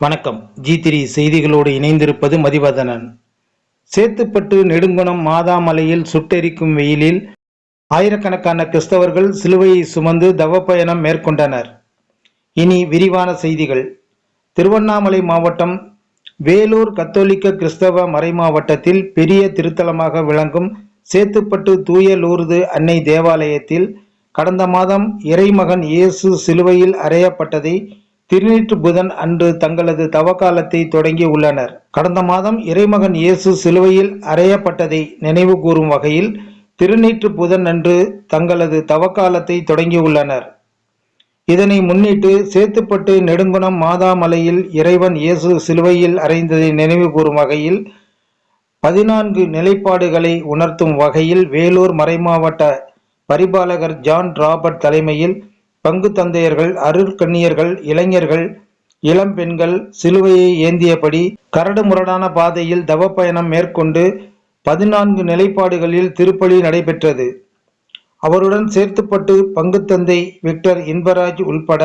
வணக்கம். ஜி திரி செய்திகளோடு இணைந்திருப்பது மதிவதனன். சேத்துப்பட்டு நெடுங்குணம் மாதாமலையில் சுட்டெரிக்கும் வெயிலில் ஆயிரக்கணக்கான கிறிஸ்தவர்கள் சிலுவையை சுமந்து தவப்பயணம் மேற்கொண்டனர். இனி விரிவான செய்திகள். திருவண்ணாமலை மாவட்டம் வேலூர் கத்தோலிக்க கிறிஸ்தவ மறைமாவட்டத்தில் பெரிய திருத்தலமாக விளங்கும் சேத்துப்பட்டு தூய லூர்து அன்னை தேவாலயத்தில் கடந்த மாதம் இறைமகன் இயேசு சிலுவையில் அறையப்பட்டதை திருநீற்று புதன் அன்று தங்களது தவக்காலத்தை தொடங்கி உள்ளனர். கடந்த மாதம் இறைமகன் இயேசு சிலுவையில் அறையப்பட்டதை நினைவு கூறும் வகையில் திருநீற்று புதன் அன்று தங்களது தவக்காலத்தை தொடங்கி உள்ளனர். இதனை முன்னிட்டு சேத்துப்பட்டு நெடுங்குணம் மாதாமலையில் இறைவன் இயேசு சிலுவையில் அறைந்ததை நினைவு கூறும் வகையில் பதினான்கு நிலைப்பாடுகளை உணர்த்தும் வகையில் வேலூர் மறைமாவட்ட பரிபாலகர் ஜான் ராபர்ட் தலைமையில் பங்கு தந்தையர்கள் அருட்கண்ணியர்கள் இளைஞர்கள் இளம்பெண்கள் சிலுவையை ஏந்தியபடி கரடு முரடான பாதையில் தவப்பயணம் மேற்கொண்டு பதினான்கு நிலைப்பாடுகளில் திருப்பலி நடைபெற்றது. அவருடன் சேர்த்துப்பட்டு பங்குத்தந்தை விக்டர் இன்பராஜ் உள்பட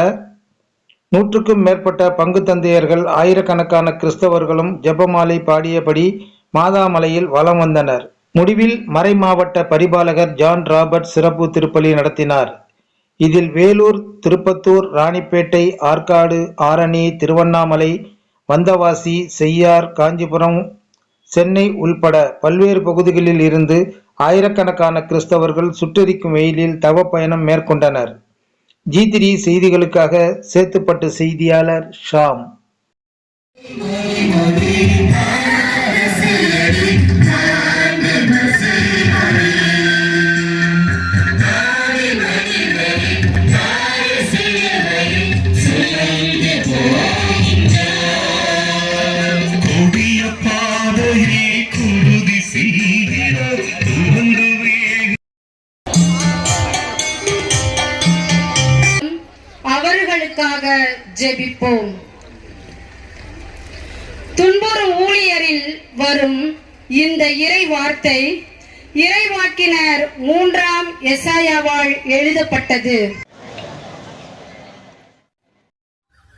நூற்றுக்கும் மேற்பட்ட பங்கு தந்தையர்கள் ஆயிரக்கணக்கான கிறிஸ்தவர்களும் ஜெபமாலை பாடியபடி மாதாமலையில் வலம் வந்தனர். முடிவில் மறைமாவட்ட பரிபாலகர் ஜான் ராபர்ட் சிறப்பு திருப்பலி நடத்தினார். இதில் வேலூர் திருப்பத்தூர் ராணிப்பேட்டை ஆற்காடு ஆரணி திருவண்ணாமலை வந்தவாசி செய்யார் காஞ்சிபுரம் சென்னை உள்பட பல்வேறு பகுதிகளில் இருந்து ஆயிரக்கணக்கான கிறிஸ்தவர்கள் சுற்றறிக்கும் வெயிலில் தவ பயணம் மேற்கொண்டனர். ஜி த்ரீ செய்திகளுக்காக சேத்துப்பட்டு செய்தியாளர் ஷாம். கொடிய பாதையை குருதி செய்திட துவந்து வேக அவர்களுக்காக ஜெபிப்போம். துன்புறும் ஊழியரில் வரும் இந்த இறை வார்த்தை இறைவாக்கினர் மூன்றாம் எசாயாவால் எழுதப்பட்டது.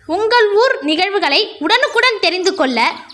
உங்கள் ஊர் நிகழ்வுகளை உடனுக்குடன் தெரிந்து கொள்ள